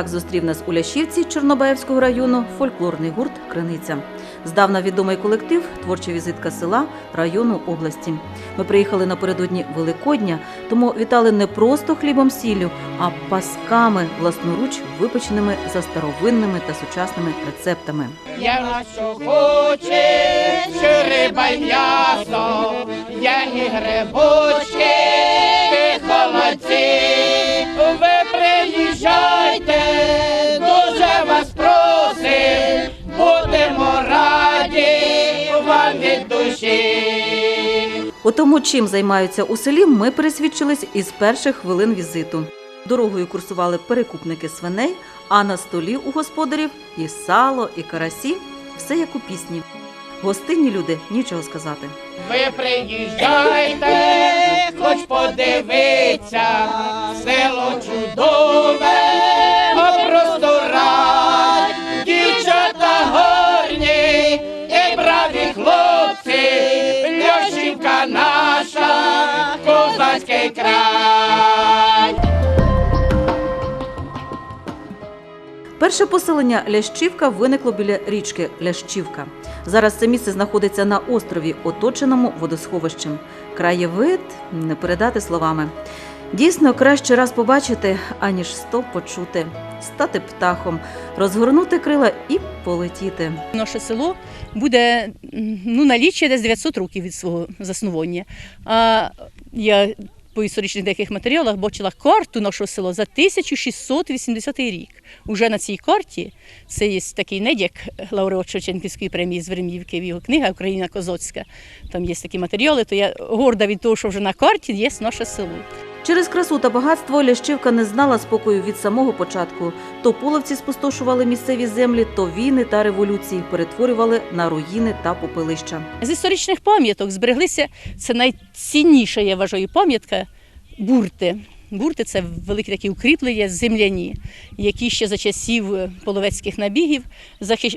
Так зустрів нас у Лящівці Чорнобаївського району фольклорний гурт Криниця. Здавна відомий колектив, творча візитка села, району області. Ми приїхали напередодні Великодня, тому вітали не просто хлібом сіллю, а пасками власноруч випеченими за старовинними та сучасними рецептами. Я на що хоче, що риба м'ясо, я і грибочки, У тому, чим займаються у селі, ми пересвідчились із перших хвилин візиту. Дорогою курсували перекупники свиней, а на столі у господарів і сало, і карасі все як у пісні. Гостинні люди нічого сказати. Ви приїжджайте, хоч подивиться, село чудове, козацький край. Перше поселення Лящівка виникло біля річки Лящівка. Зараз це місце знаходиться на острові, оточеному водосховищем. Краєвид не передати словами. Дійсно, краще раз побачити, аніж сто почути, стати птахом, розгорнути крила і полетіти. Наше село буде ну, налічує десь 900 років від свого заснування. А я по історичних деяких матеріалах бачила карту нашого села за 1680 рік. Уже на цій карті це є такий недяк лауреат Шевченківської премії з Вереміївки, його книга Україна Козоцька. Там є такі матеріали, то я горда від того, що вже на карті є наше село. Через красу та багатство Лящівка не знала спокою від самого початку. То половці спустошували місцеві землі, то війни та революції перетворювали на руїни та попелища. З історичних пам'яток збереглися це найцінніша, я вважаю, пам'ятка бурти. Бурти це великі такі укріплення земляні, які ще за часів е, половецьких набігів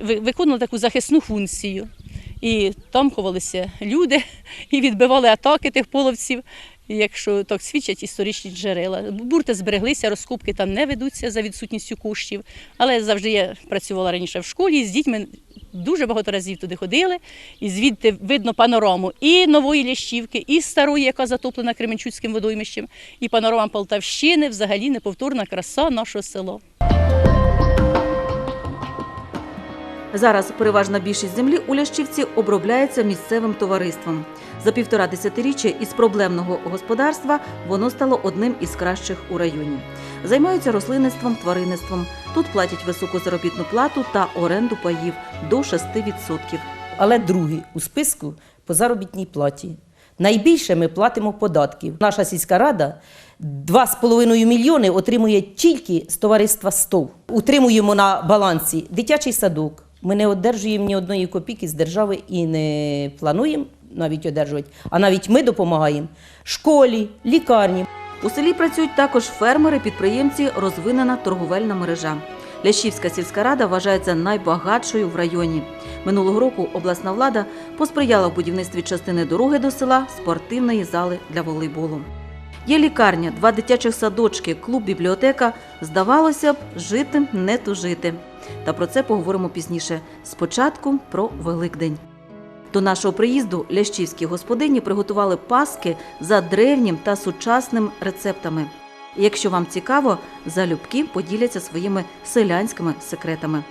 виконували таку захисну функцію. І там ховалися люди і відбивали атаки тих половців, якщо так свідчать історичні джерела. Бурти збереглися, розкопки там не ведуться за відсутністю коштів. Але завжди я працювала раніше в школі з дітьми дуже багато разів туди ходили, і звідти видно панораму і нової Лящівки, і старої, яка затоплена Кременчуцьким водоймищем, і панорама Полтавщини, взагалі неповторна краса нашого села. Зараз переважна більшість землі у Лящівці обробляється місцевим товариством. За півтора десятиріччя із проблемного господарства воно стало одним із кращих у районі. Займаються рослинництвом, тваринництвом. Тут платять високу заробітну плату та оренду паїв до 6%. але другий у списку по заробітній платі. Найбільше ми платимо податків. Наша сільська рада 2,5 мільйони отримує тільки з товариства СТОВ. Утримуємо на балансі дитячий садок. Ми не одержуємо ні одної копійки з держави і не плануємо навіть одержувати. А навіть ми допомагаємо школі, лікарні. У селі працюють також фермери, підприємці, розвинена торговельна мережа. Лящівська сільська рада вважається найбагатшою в районі. Минулого року обласна влада посприяла в будівництві частини дороги до села спортивної зали для волейболу. Є лікарня, два дитячих садочки, клуб, бібліотека. Здавалося б, жити не тужити. Та про це поговоримо пізніше. Спочатку про Великдень. До нашого приїзду лящівські господині приготували паски за древнім та сучасним рецептами. Якщо вам цікаво, залюбки поділяться своїми селянськими секретами.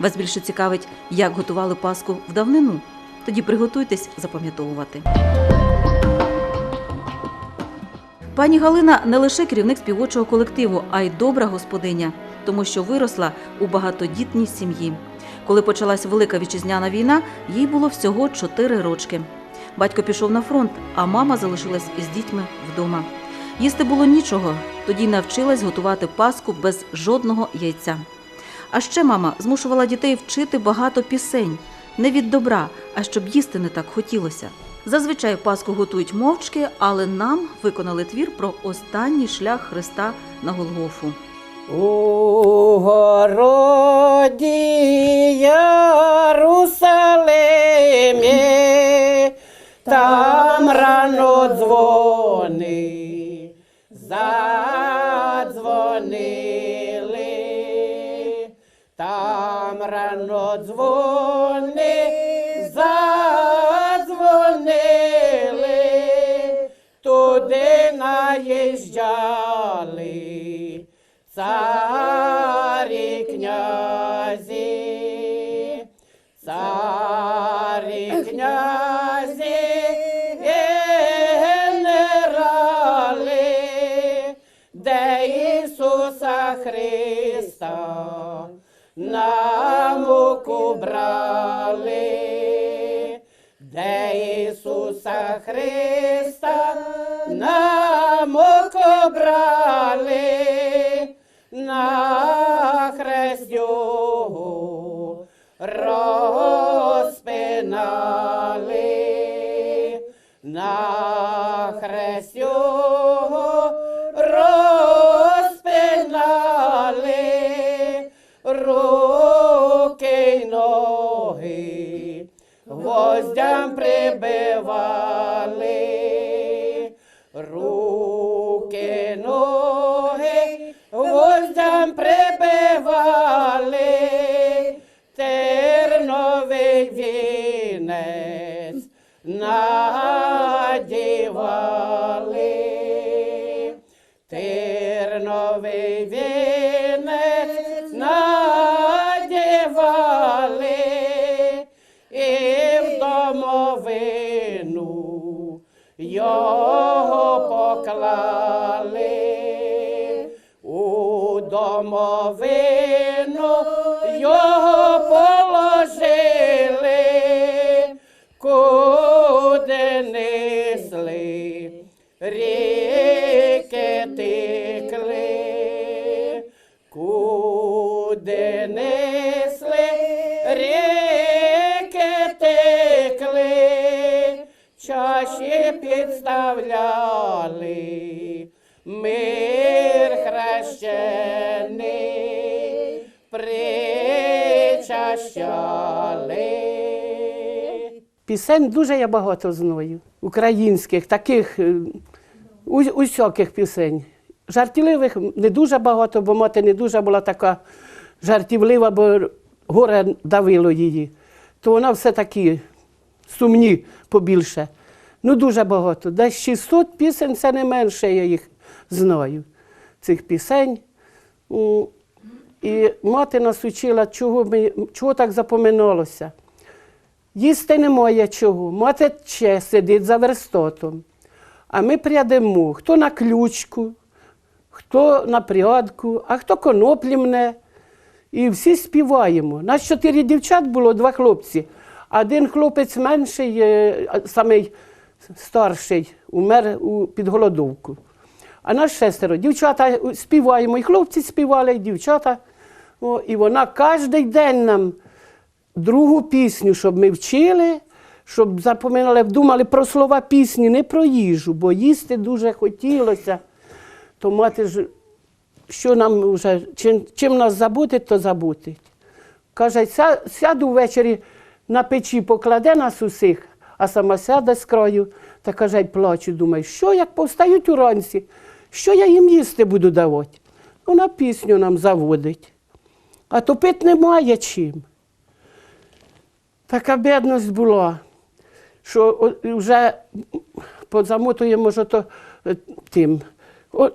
Вас більше цікавить, як готували паску в давнину? Тоді приготуйтесь запам'ятовувати. Пані Галина не лише керівник співочого колективу, а й добра господиня, тому що виросла у багатодітній сім'ї. Коли почалась велика вітчизняна війна, їй було всього 4 рочки. Батько пішов на фронт, а мама залишилась із дітьми вдома. Їсти було нічого, тоді навчилась готувати паску без жодного яйця. А ще мама змушувала дітей вчити багато пісень не від добра, а щоб їсти не так хотілося. Зазвичай Пасху готують мовчки, але нам виконали твір про останній шлях Христа на Голгофу. У городі Ярусалимі, там рано дзвони. за рано дзвони задзвонили, туди наїжджали царі князі, царі князі, генерали, де Христа Христа на муку на хрест куди несли, ріки текли, чаші підставляли, мир хрещений причащали. Пісень дуже я багато знаю, українських, таких е, усяких пісень. Жартівливих не дуже багато, бо мати не дуже була така жартівлива, бо горе давило її. То вона все такі сумні побільше. Ну, дуже багато. Десь 600 пісень, це не менше, я їх знаю, цих пісень. І мати нас учила, чого, ми, чого так запоминалося. Їсти немає чого. Мати ще сидить за верстотом. А ми прядемо, хто на ключку, хто на прядку, а хто коноплі мне. І всі співаємо. Нас чотири дівчат було, два хлопці. Один хлопець менший, е, самий старший, умер у підголодовку. А нас шестеро. Дівчата співаємо, і хлопці співали, і дівчата. О, і вона кожен день нам другу пісню, щоб ми вчили, щоб запоминали, думали про слова пісні, не про їжу, бо їсти дуже хотілося. То мати ж, що нам вже, чим, чим нас забутить, то забутить. Каже, «Ся- сяду ввечері на печі, покладе нас усіх, а сама сяде з краю та каже, плачу, думаю, що як повстають уранці, що я їм їсти буду давати? Ну, на пісню нам заводить. А топити немає чим. Така бідність була, що вже позамотуємо ж то е, тим,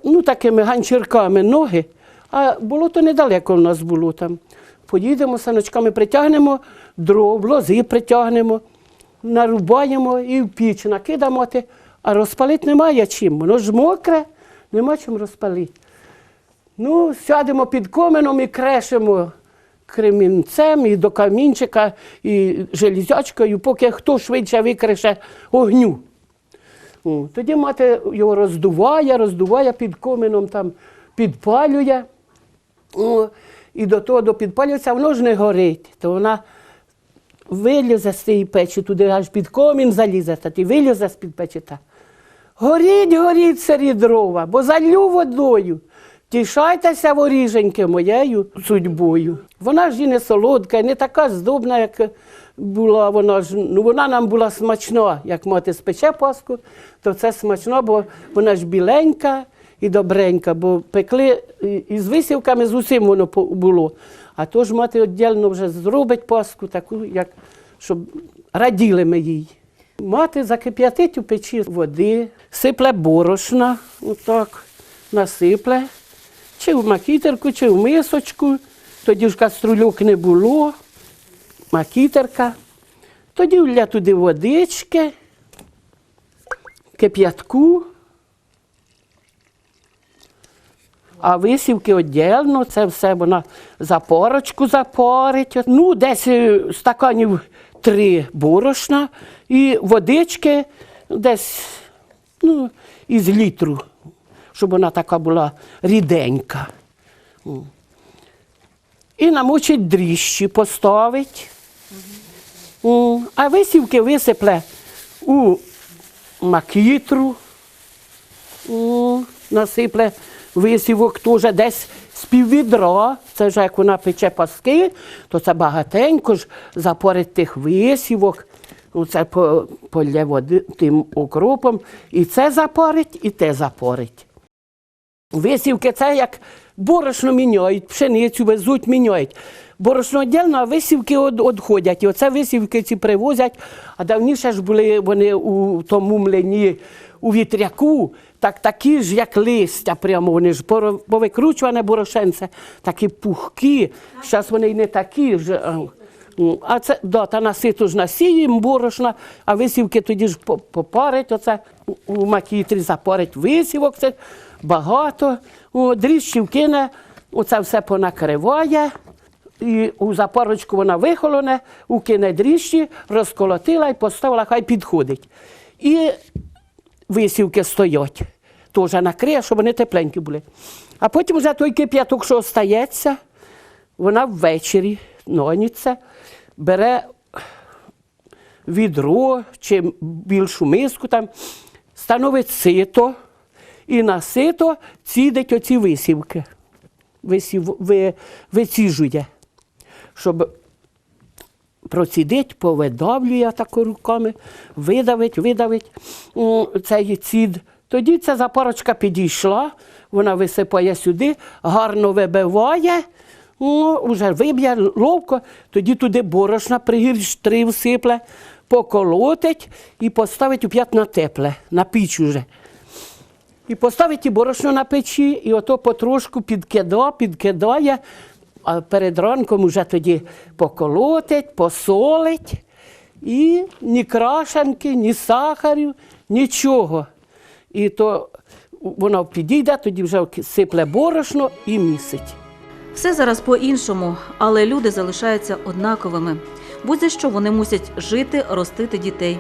ну такими ганчірками ноги, а було то недалеко в нас було там. Поїдемо саночками, притягнемо дров, лози притягнемо, нарубаємо і в піч накидамо, а розпалити немає чим. Воно ж мокре, нема чим розпалити. Ну, сядемо під коменом і крешемо кремінцем і до камінчика, і железячкою, поки хто швидше викреше огню. Тоді мати його роздуває, роздуває під коміном там підпалює. І до того до підпалюється, воно ж не горить. То вона вилізе з цієї печі, туди аж під комін залізе, та ти вилізе з під печі. Та. Горіть, горіть сирі дрова, бо залю водою. Тішайтеся, воріженьки, моєю судьбою. Вона ж і не солодка, і не така здобна, як була вона ж. Ну вона нам була смачна, як мати спече паску, то це смачно, бо вона ж біленька і добренька, бо пекли і- з висівками, з усім воно було. А то ж мати віддільно вже зробить паску, таку, як щоб раділи ми їй. Мати закип'ятить у печі води, сипле борошна, отак, насипле, чи в макітерку, чи в мисочку. Тоді ж каструльок не було, макітерка. Тоді вля туди водички, кип'ятку. А висівки віддільно, це все вона запорочку запорить. Ну, десь е, стаканів три борошна і водички десь ну, із літру, щоб вона така була ріденька. І намочить дріжджі, поставить. А висівки висипле у макітру. Насипле висівок теж десь з піввідра. Це вже як вона пече паски, то це багатенько ж запорить тих висівок. Оце по- полє води тим окропом. І це запорить, і те запорить. Висівки це як борошно міняють, пшеницю везуть, міняють. Борошно віддільно, а висівки відходять. І оце висівки ці привозять. А давніше ж були вони у тому млині у вітряку, так такі ж, як листя, прямо вони ж повикручуване борошенце, такі пухкі. Зараз вони й не такі ж. а, це да, та наситу ж насіємо борошна, а висівки тоді ж попарить оце у макітрі запарить висівок. Це багато. О, дріжджів кине, оце все понакриває. І у запорочку вона вихолоне, укине дріжджі, розколотила і поставила, хай підходить. І висівки стоять. Теж накриє, щоб вони тепленькі були. А потім вже той кип'яток, що остається, вона ввечері ноніться, бере відро чи більшу миску, там, становить сито і на сито цідить оці висівки. Висів, ви, виціжує, щоб процідить, повидавлює тако руками, видавить, видавить цей цід. Тоді ця запорочка підійшла, вона висипає сюди, гарно вибиває, ну, вже виб'є ловко, тоді туди борошна пригірш три всипле, поколотить і поставить у п'ят на тепле, на піч уже. І поставить і борошно на печі, і ото потрошку підкидає, підкидає, а перед ранком вже тоді поколотить, посолить. І ні крашенки, ні сахарю, нічого. І то воно підійде, тоді вже сипле борошно і місить. Все зараз по-іншому, але люди залишаються однаковими. Будь за що вони мусять жити, ростити дітей.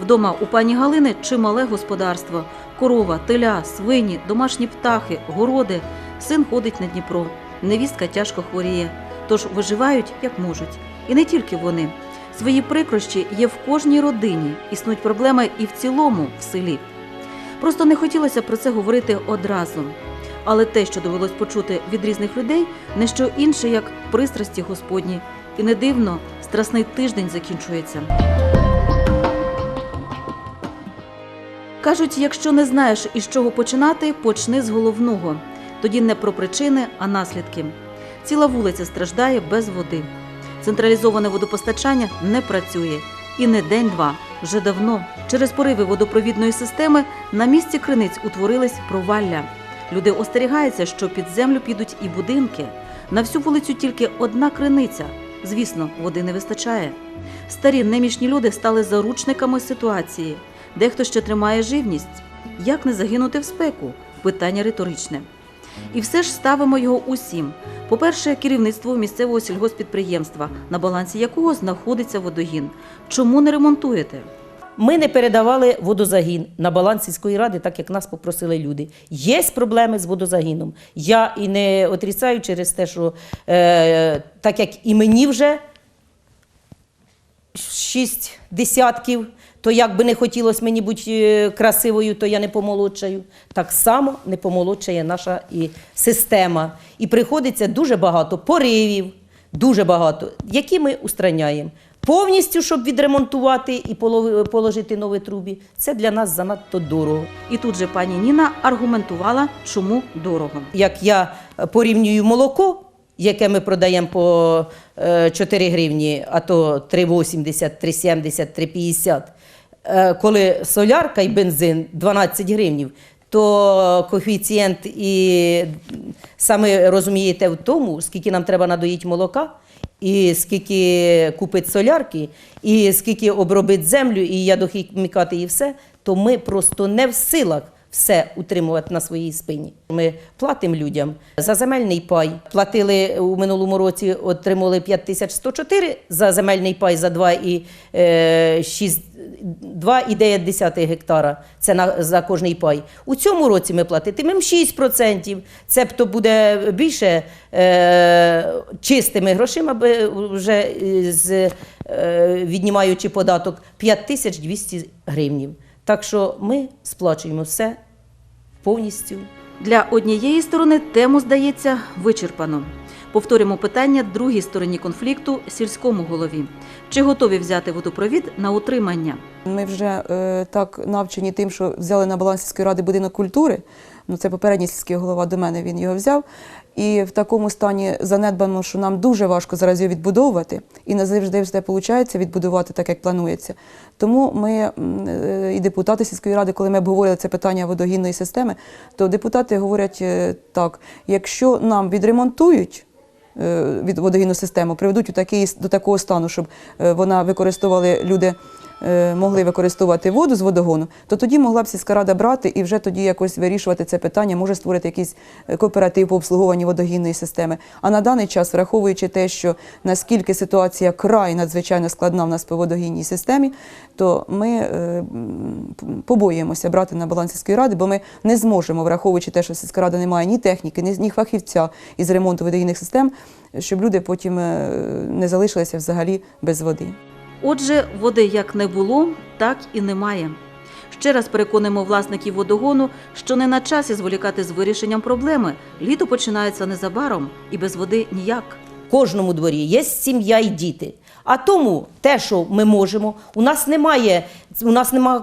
Вдома у пані Галини чимале господарство: корова, теля, свині, домашні птахи, городи. Син ходить на Дніпро. Невістка тяжко хворіє. Тож виживають як можуть. І не тільки вони. Свої прикрощі є в кожній родині. Існують проблеми і в цілому в селі. Просто не хотілося про це говорити одразу. Але те, що довелось почути від різних людей, не що інше, як пристрасті Господні. І не дивно, страсний тиждень закінчується. Кажуть, якщо не знаєш із чого починати, почни з головного. Тоді не про причини, а наслідки. Ціла вулиця страждає без води. Централізоване водопостачання не працює. І не день-два, вже давно. Через пориви водопровідної системи на місці криниць утворились провалля. Люди остерігаються, що під землю підуть і будинки. На всю вулицю тільки одна криниця. Звісно, води не вистачає. Старі немічні люди стали заручниками ситуації. Дехто ще тримає живність. Як не загинути в спеку? Питання риторичне. І все ж ставимо його усім. По-перше, керівництво місцевого сільгоспідприємства, на балансі якого знаходиться водогін. Чому не ремонтуєте? Ми не передавали водозагін на баланс сільської ради, так як нас попросили люди. Є проблеми з водозагіном. Я і не отрицаю через те, що е, так як і мені вже шість десятків, то як би не хотілося мені бути е, красивою, то я не помолодшаю. Так само не помолодшає наша і система. І приходиться дуже багато поривів, дуже багато, які ми устраняємо. Повністю, щоб відремонтувати і положити нові трубі, це для нас занадто дорого. І тут же пані Ніна аргументувала, чому дорого. Як я е, порівнюю молоко, яке ми продаємо по е, 4 гривні, а то 3,80, 3,70, 3,50, е, коли солярка і бензин 12 гривнів, то коефіцієнт і саме розумієте в тому, скільки нам треба надоїти молока, і скільки купить солярки, і скільки обробить землю, і ядохімікати, і все, то ми просто не в силах все утримувати на своїй спині. Ми платимо людям за земельний пай. Платили у минулому році, отримали 5104 за земельний пай за 2,6 2,9 гектара. Це на, за кожний пай. У цьому році ми платитимемо 6%. Цебто буде більше е, чистими грошима, вже е, з, е, віднімаючи податок 5200 гривнів. Так що ми сплачуємо все повністю. Для однієї сторони тему, здається, вичерпано. Повторюємо питання другій стороні конфлікту сільському голові. Чи готові взяти водопровід на утримання? Ми вже е, так навчені тим, що взяли на баланс сільської ради будинок культури. Ну, це попередній сільський голова до мене він його взяв. І в такому стані занедбано, що нам дуже важко зараз його відбудовувати, і не завжди все виходить відбудувати так, як планується. Тому ми е, і депутати сільської ради, коли ми обговорили це питання водогінної системи, то депутати говорять е, так: якщо нам відремонтують від водогінну систему, приведуть у такий, до такого стану, щоб е, вона використовували люди. Е, Могли використовувати воду з водогону, то тоді могла б сільська рада брати і вже тоді якось вирішувати це питання, може створити якийсь е, кооператив по обслуговуванню водогінної системи. А на даний час, враховуючи те, що наскільки ситуація край надзвичайно складна в нас по водогінній системі, то ми е, м, побоюємося брати на баланс сільської ради, бо ми не зможемо, враховуючи те, що сільська рада не має ні техніки, ні, фахівця із ремонту водогінних систем, щоб люди потім не залишилися взагалі без води. Отже, води як не було, так і немає. Ще раз переконуємо власників водогону, що не на часі зволікати з вирішенням проблеми. Літо починається незабаром і без води ніяк. Кожному дворі є сім'я і діти. А тому те, що ми можемо, у нас немає, у нас немає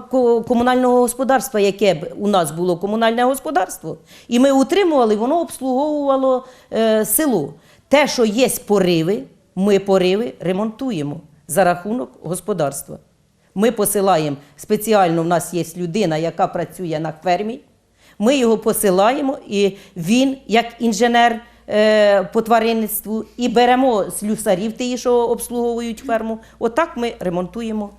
комунального господарства, яке б у нас було комунальне господарство, і ми утримували, воно обслуговувало е, село. Те, що є пориви, ми пориви ремонтуємо за рахунок господарства. Ми посилаємо спеціально, в нас є людина, яка працює на фермі. Ми його посилаємо, і він, як інженер е, по тваринництву, і беремо слюсарів, ті, що обслуговують ферму. Отак ми ремонтуємо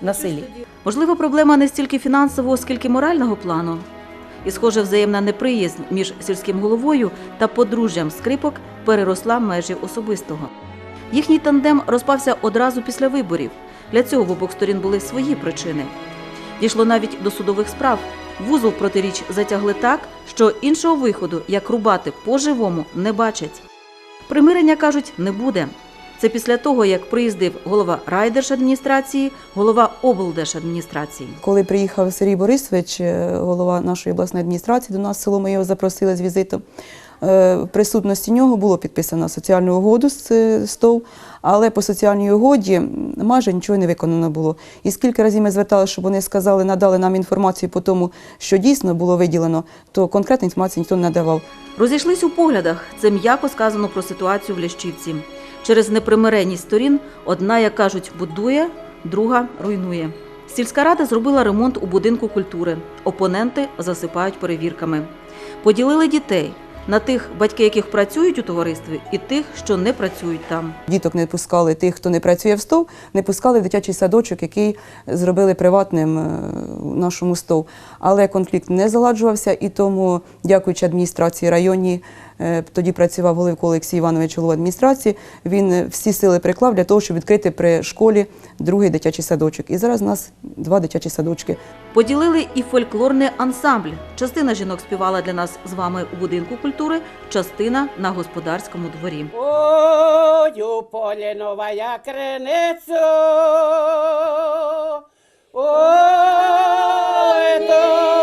на селі. Можливо, проблема не стільки фінансового, скільки морального плану. І, схоже, взаємна неприязнь між сільським головою та подружжям скрипок переросла межі особистого. Їхній тандем розпався одразу після виборів. Для цього в обох сторін були свої причини. Дійшло навіть до судових справ. Вузол протиріч затягли так, що іншого виходу, як рубати по-живому, не бачать. Примирення, кажуть, не буде. Це після того, як приїздив голова райдержадміністрації, голова облдержадміністрації. Коли приїхав Сергій Борисович, е, голова нашої обласної адміністрації, до нас село ми його запросили з візитом. Е, присутності нього було підписано соціальну угоду з е, СТОВ, але по соціальній угоді майже нічого не виконано було. І скільки разів ми зверталися, щоб вони сказали, надали нам інформацію по тому, що дійсно було виділено, то конкретної інформації ніхто не надавав. Розійшлись у поглядах. Це м'яко сказано про ситуацію в Лящівці. Через непримиренність сторін одна, як кажуть, будує, друга руйнує. Сільська рада зробила ремонт у будинку культури. Опоненти засипають перевірками. Поділили дітей на тих, батьки яких працюють у товаристві, і тих, що не працюють там. Діток не пускали тих, хто не працює в СТОВ, не пускали в дитячий садочок, який зробили приватним е, нашому СТОВ. Але конфлікт не заладжувався, і тому, дякуючи адміністрації районній, е, Е, тоді працював Головко Олексій Іванович голова адміністрації. Він е, всі сили приклав для того, щоб відкрити при школі другий дитячий садочок. І зараз у нас два дитячі садочки. Поділили і фольклорний ансамбль. Частина жінок співала для нас з вами у будинку культури, частина на господарському дворі. Ой, у полі нова криницю, ой, то,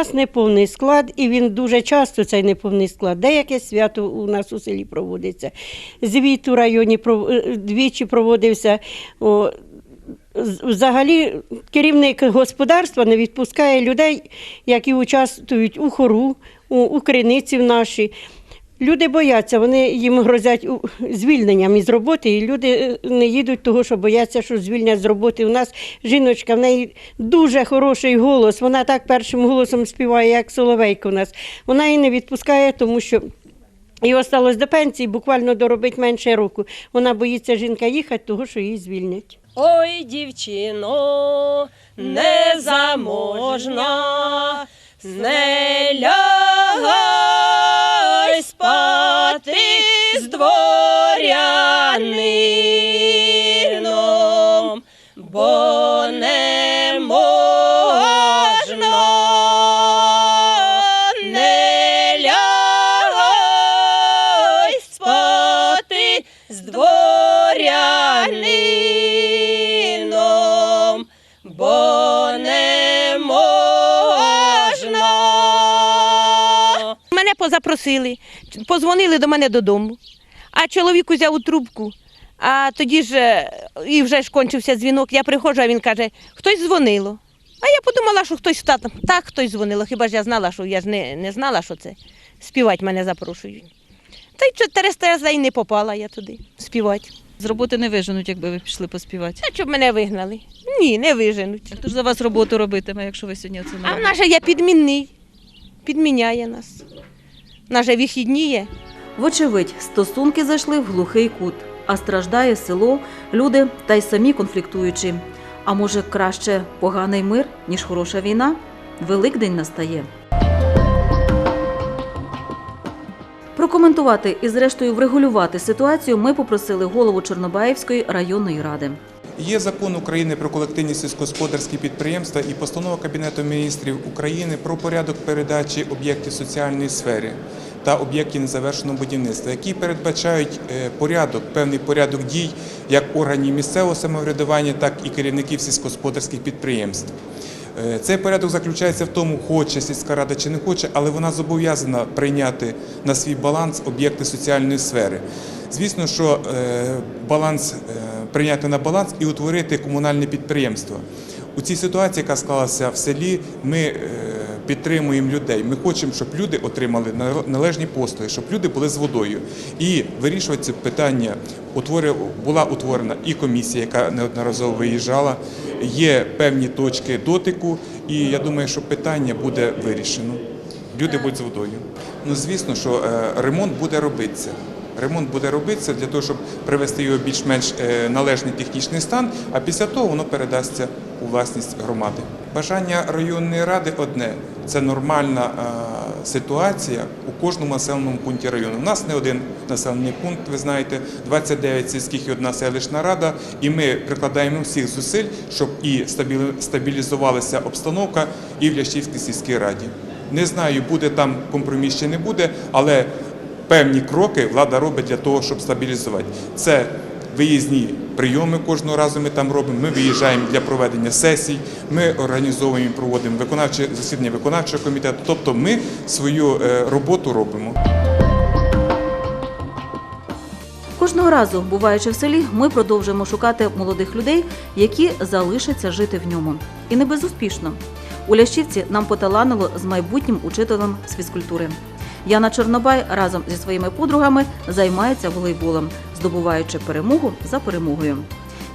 нас неповний склад, і він дуже часто цей неповний склад. Деяке свято у нас у селі проводиться. Звіт у районі е, двічі проводився. О, Взагалі керівник господарства не відпускає людей, які участвують у хору, у, у криниці нашій. Люди бояться, вони їм грозять звільненням із роботи, і люди е, не їдуть, того, що бояться, що звільнять з роботи. У нас жіночка, в неї дуже хороший голос. Вона так першим голосом співає, як Соловейко у нас. Вона її не відпускає, тому що. І осталось до пенсії, буквально доробить менше року. Вона боїться жінка їхати, того, що її звільнять. Ой, дівчино, незаможна, не лягай спати з дворянином, бо Мене позапросили, позвонили до мене додому, а чоловік узяв у трубку. А тоді ж е, і вже ж кончився дзвінок. Я приходжу, а він каже, хтось дзвонило. А я подумала, що хтось та- так хтось дзвонило. Хіба ж я знала, що я ж не, не знала, що це. Співати мене запрошують. Та й 400 разів і не попала я туди співати. З роботи не виженуть, якби ви пішли поспівати. А щоб мене вигнали? Ні, не виженуть. Хто ж за вас роботу робитиме, якщо ви сьогодні це не А в нас же є підмінний. Підміняє нас. В нас же вихідні є. Вочевидь, стосунки зайшли в глухий кут, а страждає село, люди та й самі конфліктуючі. А може, краще поганий мир, ніж хороша війна? Великдень настає. Прокоментувати і, зрештою, врегулювати ситуацію ми попросили голову Чорнобаївської районної ради. Є закон України про колективні сільськогосподарські підприємства і постанова Кабінету міністрів України про порядок передачі об'єктів соціальної сфери та об'єктів незавершеного будівництва, які передбачають е, порядок, певний порядок дій як органів місцевого самоврядування, так і керівників сільськогосподарських підприємств. Е, Цей порядок заключається в тому, хоче сільська рада чи не хоче, але вона зобов'язана прийняти на свій баланс об'єкти соціальної сфери. Звісно, що е, баланс прийняти на баланс і утворити комунальне підприємство. У цій ситуації, яка склалася в селі, ми е, підтримуємо людей. Ми хочемо, щоб люди отримали нал- належні послуги, щоб люди були з водою. І вирішувати це питання була утворена і комісія, яка неодноразово виїжджала. Є певні точки дотику, і я думаю, що питання буде вирішено. Люди будуть з водою. Ну звісно, що е, ремонт буде робитися. Ремонт буде робитися для того, щоб привести його більш-менш е, належний технічний стан, а після того воно передасться у власність громади. Бажання районної ради одне це нормальна е, ситуація у кожному населеному пункті району. У нас не один населений пункт, ви знаєте, 29 сільських і одна селищна рада, і ми прикладаємо всіх зусиль, щоб і стабілізувалася обстановка і в Лящівській сільській раді. Не знаю, буде там компроміс чи не буде, але певні кроки влада робить для того, щоб стабілізувати. Це виїзні прийоми кожного разу ми там робимо. Ми виїжджаємо для проведення сесій, ми організовуємо, проводимо виконавче засідання виконавчого комітету. Тобто ми свою е, роботу робимо. Кожного разу, буваючи в селі, ми продовжуємо шукати молодих людей, які залишаться жити в ньому. І не безуспішно. У Лящівці нам поталанило з майбутнім учителем з фізкультури. Яна Чорнобай разом зі своїми подругами займається волейболом, здобуваючи перемогу за перемогою.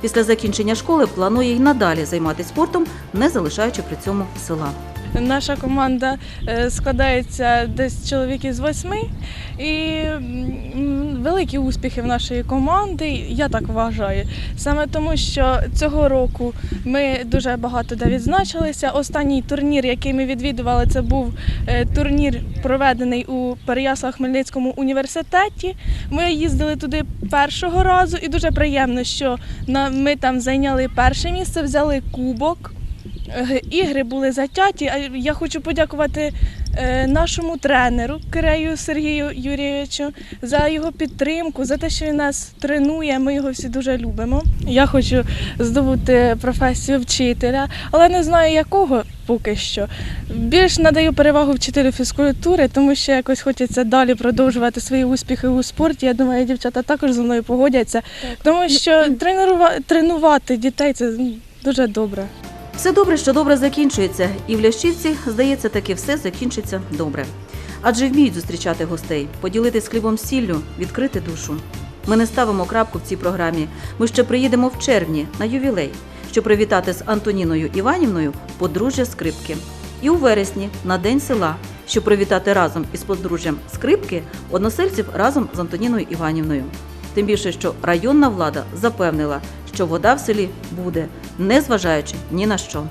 Після закінчення школи планує й надалі займатися спортом, не залишаючи при цьому села. Наша команда е, складається десь чоловік із восьми, і великі успіхи в нашої команди, я так вважаю. Саме тому, що цього року ми дуже багато де відзначилися. Останній турнір, який ми відвідували, це був е, турнір, проведений у Переяслав-Хмельницькому університеті. Ми їздили туди першого разу, і дуже приємно, що ми там зайняли перше місце, взяли кубок. Е, Ігри були затяті. А я хочу подякувати нашому тренеру Кирею Сергію Юрійовичу за його підтримку, за те, що він нас тренує. Ми його всі дуже любимо. Я хочу здобути професію вчителя, але не знаю якого поки що. Більш надаю перевагу вчителю фізкультури, тому що якось хочеться далі продовжувати свої успіхи у спорті. Я думаю, дівчата також зі мною погодяться, тому що тренувати дітей це дуже добре. Все добре, що добре закінчується, і в Лящівці, здається, таки все закінчиться добре. Адже вміють зустрічати гостей, поділитись хлібом сіллю, відкрити душу. Ми не ставимо крапку в цій програмі. Ми ще приїдемо в червні на ювілей, щоб привітати з Антоніною Іванівною подружжя скрипки. І у вересні на День села, щоб привітати разом із подружжям скрипки односельців разом з Антоніною Іванівною. Тим більше, що районна влада запевнила, що вода в селі буде, незважаючи ні на що.